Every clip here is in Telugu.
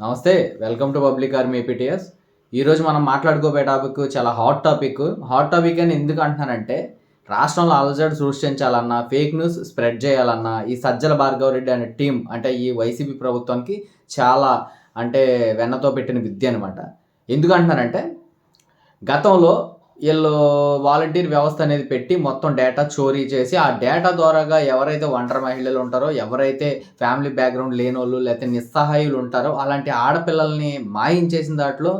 నమస్తే welcome to public army APTS ఈరోజు మనం మాట్లాడుకోబోయే టాపిక్ చాలా హాట్ టాపిక్ హాట్ టాపిక్ అని ఎందుకు అంటున్నానంటే రాష్ట్రంలో అలజడి సృష్టించాలన్నా ఫేక్ న్యూస్ స్ప్రెడ్ చేయాలన్నా ఈ సజ్జల భార్గవ రెడ్డి అనే టీం అంటే ఈ వైసీపీ ప్రభుత్వానికి చాలా అంటే వెన్నతో పెట్టిన విద్య అనమాట ఎందుకు అంటున్నానంటే గతంలో వీళ్ళు వాలంటీర్ వ్యవస్థ అనేది పెట్టి మొత్తం డేటా చోరీ చేసి ఆ డేటా ద్వారాగా ఎవరైతే ఒంటరి మహిళలు ఉంటారో ఎవరైతే ఫ్యామిలీ బ్యాక్గ్రౌండ్ లేని వాళ్ళు లేకపోతే నిస్సహాయులు ఉంటారో అలాంటి ఆడపిల్లల్ని మాయించేసిన దాంట్లో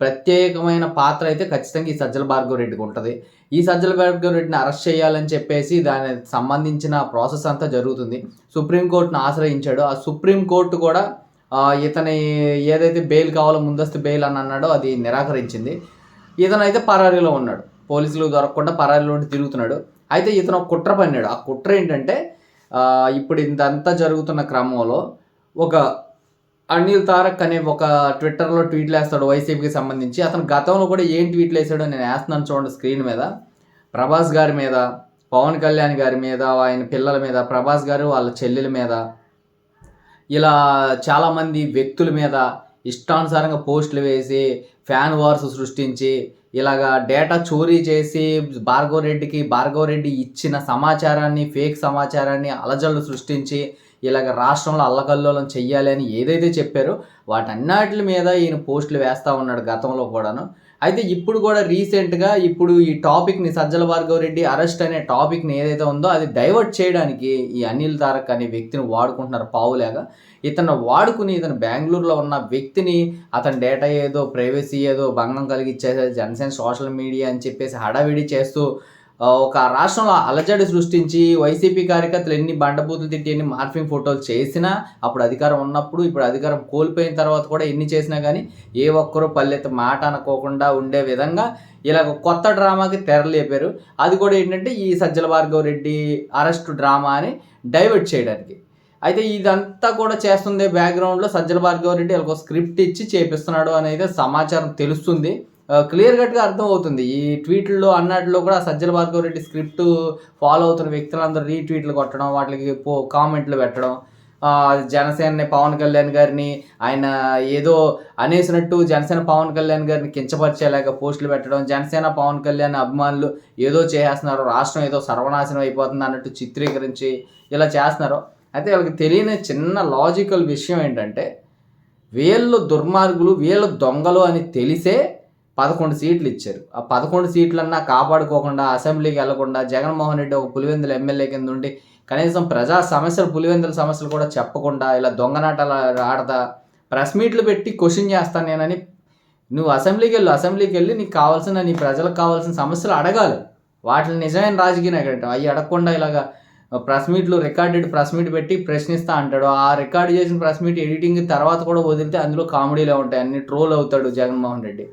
ప్రత్యేకమైన పాత్ర అయితే ఖచ్చితంగా ఈ సజ్జల భార్గవ రెడ్డికి ఉంటుంది. ఈ సజ్జల భార్గవ రెడ్డిని అరెస్ట్ చేయాలని చెప్పేసి దానికి సంబంధించిన ప్రాసెస్ అంతా జరుగుతుంది. సుప్రీంకోర్టును ఆశ్రయించాడు. ఆ సుప్రీంకోర్టు కూడా ఇతని ఏదైతే బెయిల్ కావాలో ముందస్తు బెయిల్ అని అన్నాడో అది నిరాకరించింది. ఇతనైతే పరారీలో ఉన్నాడు. పోలీసులు దొరకకుండా పరారీలో ఉండి తిరుగుతున్నాడు. అయితే ఇతను ఒక కుట్ర పన్నాడు. ఆ కుట్ర ఏంటంటే ఇప్పుడు ఇంతంతా జరుగుతున్న క్రమంలో ఒక అనిల్ తారక్ అనే ఒక ట్విట్టర్లో ట్వీట్లు వేస్తాడు వైసీపీకి సంబంధించి. అతను గతంలో కూడా ఏం ట్వీట్లు వేసాడో నేను వేస్తున్నాను చూడండి స్క్రీన్ మీద. ప్రభాస్ గారి మీద పవన్ కళ్యాణ్ గారి మీద ఆయన పిల్లల మీద ప్రభాస్ గారు వాళ్ళ చెల్లెల మీద. ఇలా చాలామంది వ్యక్తుల మీద ఇష్టానుసారంగా పోస్టులు వేసి ఫ్యాన్ వార్స్ సృష్టించి ఇలాగా డేటా చోరీ చేసి భార్గవ రెడ్డికి భార్గవ రెడ్డి ఇచ్చిన సమాచారాన్ని ఫేక్ సమాచారాన్ని అలజడులు సృష్టించి ఇలాగ రాష్ట్రంలో అల్లకల్లోలం చెయ్యాలి అని ఏదైతే చెప్పారో వాటన్నిటి మీద ఈయన పోస్టులు వేస్తూ ఉన్నాడు గతంలో కూడాను. అయితే ఇప్పుడు కూడా రీసెంట్గా ఇప్పుడు ఈ టాపిక్ని సజ్జల భార్గవ రెడ్డి అరెస్ట్ అనే టాపిక్ని ఏదైతే ఉందో అది డైవర్ట్ చేయడానికి ఈ అనిల్ తారక్ అనే వ్యక్తిని వాడుకుంటున్నారు పావులాగా ఇతను వాడుకుని ఇతను బెంగళూరులో ఉన్న వ్యక్తిని అతని డేటా ఏదో ప్రైవసీ ఏదో భంగం కలిగించేసే జనసేన సోషల్ మీడియా అని చెప్పేసి హడావిడి చేస్తూ ఒక రాష్ట్రంలో అలజడి సృష్టించి వైసీపీ కార్యకర్తలు ఎన్ని బండబూతులు తిట్టి ఎన్ని మార్ఫింగ్ ఫోటోలు చేసినా అప్పుడు అధికారం ఉన్నప్పుడు ఇప్పుడు అధికారం కోల్పోయిన తర్వాత కూడా ఎన్ని చేసినా కానీ ఏ ఒక్కరూ పల్లెత్తు మాట అనుకోకుండా ఉండే విధంగా ఇలా కొత్త డ్రామాకి తెరలేపారు. అది కూడా ఏంటంటే ఈ సజ్జల భార్గవ రెడ్డి అరెస్ట్ డ్రామా అని డైవర్ట్ చేయడానికి. అయితే ఇదంతా కూడా చేస్తుంది బ్యాక్గ్రౌండ్లో సజ్జల భార్గవ రెడ్డి వాళ్ళకి స్క్రిప్ట్ ఇచ్చి చేపిస్తున్నాడు అనేది సమాచారం తెలుస్తుంది. క్లియర్ కట్గా అర్థం అవుతుంది ఈ ట్వీట్లో అన్నట్లో కూడా సజ్జల భార్గవ రెడ్డి స్క్రిప్ట్ ఫాలో అవుతున్న వ్యక్తులందరూ రీట్వీట్లు కొట్టడం వాటికి పో కామెంట్లు పెట్టడం జనసేనని పవన్ కళ్యాణ్ గారిని ఆయన ఏదో అనేసినట్టు జనసేన పవన్ కళ్యాణ్ గారిని కించపరిచేలాగా పోస్టులు పెట్టడం జనసేన పవన్ కళ్యాణ్ అభిమానులు ఏదో చేసేస్తున్నారు రాష్ట్రం ఏదో సర్వనాశనం అయిపోతుంది అన్నట్టు చిత్రీకరించి ఇలా చేస్తున్నారు. అయితే వాళ్ళకి తెలియని చిన్న లాజికల్ విషయం ఏంటంటే వీళ్ళు దుర్మార్గులు వీళ్ళు దొంగలు అని తెలిసే పదకొండు సీట్లు ఇచ్చారు. ఆ పదకొండు సీట్లన్నా కాపాడుకోకుండా అసెంబ్లీకి వెళ్ళకుండా జగన్మోహన్ రెడ్డి ఒక పులివెందుల ఎమ్మెల్యే కింద ఉండి కనీసం ప్రజా సమస్యలు పులివెందుల సమస్యలు కూడా చెప్పకుండా ఇలా దొంగనాటాలు ఆడతా ప్రెస్ మీట్లు పెట్టి క్వశ్చన్ చేస్తాను నేనని నువ్వు అసెంబ్లీకి వెళ్ళు అసెంబ్లీకి వెళ్ళి నీకు కావాల్సిన నీ ప్రజలకు కావాల్సిన సమస్యలు అడగాలి. వాటిని నిజమైన రాజకీయ నాయకుడు అవి అడగకుండా ఇలాగా ప్రెస్ మీట్లు రికార్డెడ్ ప్రెస్ మీట్ పెట్టి ప్రశ్నిస్తా అంటాడు. ఆ రికార్డ్ చేసిన ప్రెస్ మీట్ ఎడిటింగ్ తర్వాత కూడా వదిలితే అందులో కామెడీలో ఉంటాయి. అన్ని ట్రోల్ అవుతాడు జగన్మోహన్ రెడ్డి.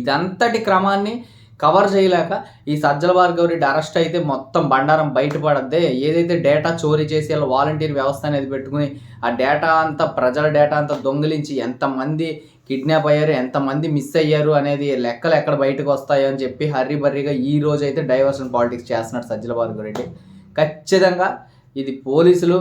ఇదంతటి క్రమాన్ని కవర్ చేయలేక ఈ సజ్జల భార్గవ రెడ్డి అరెస్ట్ అయితే మొత్తం బండారం బయటపడద్దే. ఏదైతే డేటా చోరీ చేసి వాళ్ళ వాలంటీర్ వ్యవస్థ అనేది పెట్టుకుని ఆ డేటా అంతా ప్రజల డేటా అంతా దొంగిలించి ఎంతమంది కిడ్నాప్ అయ్యారు ఎంతమంది మిస్ అయ్యారు అనేది లెక్కలు ఎక్కడ బయటకు వస్తాయో అని చెప్పి హర్రీ బర్రీగా ఈ రోజు అయితే డైవర్షన్ పాలిటిక్స్ చేస్తున్నాడు సజ్జల భార్గవ రెడ్డి. ఖచ్చితంగా ఇది పోలీసులు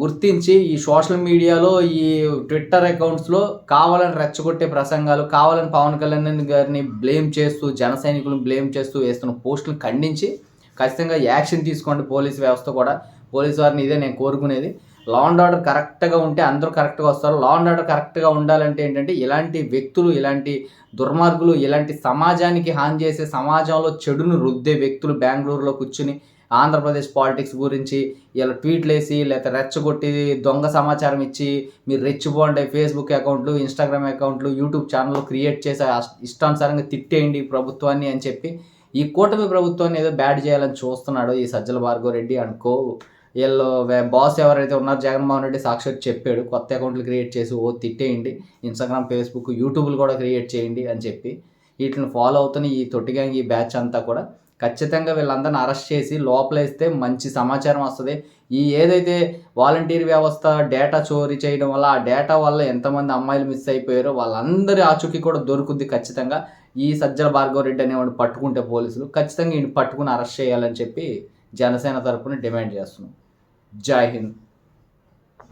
గుర్తించి ఈ సోషల్ మీడియాలో ఈ ట్విట్టర్ అకౌంట్స్లో కావాలని రెచ్చగొట్టే ప్రసంగాలు కావాలని పవన్ కళ్యాణ్ గారిని బ్లేమ్ చేస్తూ జన సైనికులను బ్లేమ్ చేస్తూ వేస్తున్న పోస్టులను ఖండించి ఖచ్చితంగా యాక్షన్ తీసుకోండి పోలీస్ వ్యవస్థ కూడా. పోలీస్ వారిని ఇదే నేను కోరుకునేది. లా అండ్ ఆర్డర్ కరెక్ట్గా ఉంటే అందరూ కరెక్ట్గా వస్తారు. లా అండ్ ఆర్డర్ కరెక్ట్గా ఉండాలంటే ఏంటంటే ఇలాంటి వ్యక్తులు ఇలాంటి దుర్మార్గులు ఇలాంటి సమాజానికి హాని చేసే సమాజంలో చెడును రుద్దే వ్యక్తులు బెంగళూరులో కూర్చుని ఆంధ్రప్రదేశ్ పాలిటిక్స్ గురించి ఇలా ట్వీట్లు వేసి లేకపోతే రెచ్చగొట్టి దొంగ సమాచారం ఇచ్చి మీరు రెచ్చిపోండి ఫేస్బుక్ అకౌంట్లు ఇన్స్టాగ్రామ్ అకౌంట్లు యూట్యూబ్ ఛానల్ క్రియేట్ చేసి ఇష్టానుసారంగా తిట్టేయండి ప్రభుత్వాన్ని అని చెప్పి ఈ కూటమి ప్రభుత్వాన్ని ఏదో బ్యాడ్ చేయాలని చూస్తున్నాడు ఈ సజ్జల భార్గవ రెడ్డి అనుకో. వీళ్ళు బాస్ ఎవరైతే ఉన్నారో జగన్మోహన్ రెడ్డి సాక్షాత్ చెప్పాడు కొత్త అకౌంట్లు క్రియేట్ చేసి ఓ తిట్టేయండి ఇన్స్టాగ్రామ్ ఫేస్బుక్ యూట్యూబ్లు కూడా క్రియేట్ చేయండి అని చెప్పి వీటిని ఫాలో అవుతున్న ఈ తొట్టిగా ఈ బ్యాచ్ అంతా కూడా ఖచ్చితంగా వీళ్ళందరిని అరెస్ట్ చేసి లోపలేస్తే మంచి సమాచారం వస్తుంది. ఈ ఏదైతే వాలంటీర్ వ్యవస్థ డేటా చోరీ చేయడం వల్ల ఆ డేటా వల్ల ఎంతమంది అమ్మాయిలు మిస్ అయిపోయారో వాళ్ళందరి ఆచూకీ కూడా దొరుకుద్ది ఖచ్చితంగా. ఈ సజ్జల భార్గవ రెడ్డి అనేవాడు పట్టుకుంటే పోలీసులు ఖచ్చితంగా ఈయన పట్టుకుని అరెస్ట్ చేయాలని చెప్పి జనసేన తరపున డిమాండ్ చేస్తున్నాం. జై హింద్.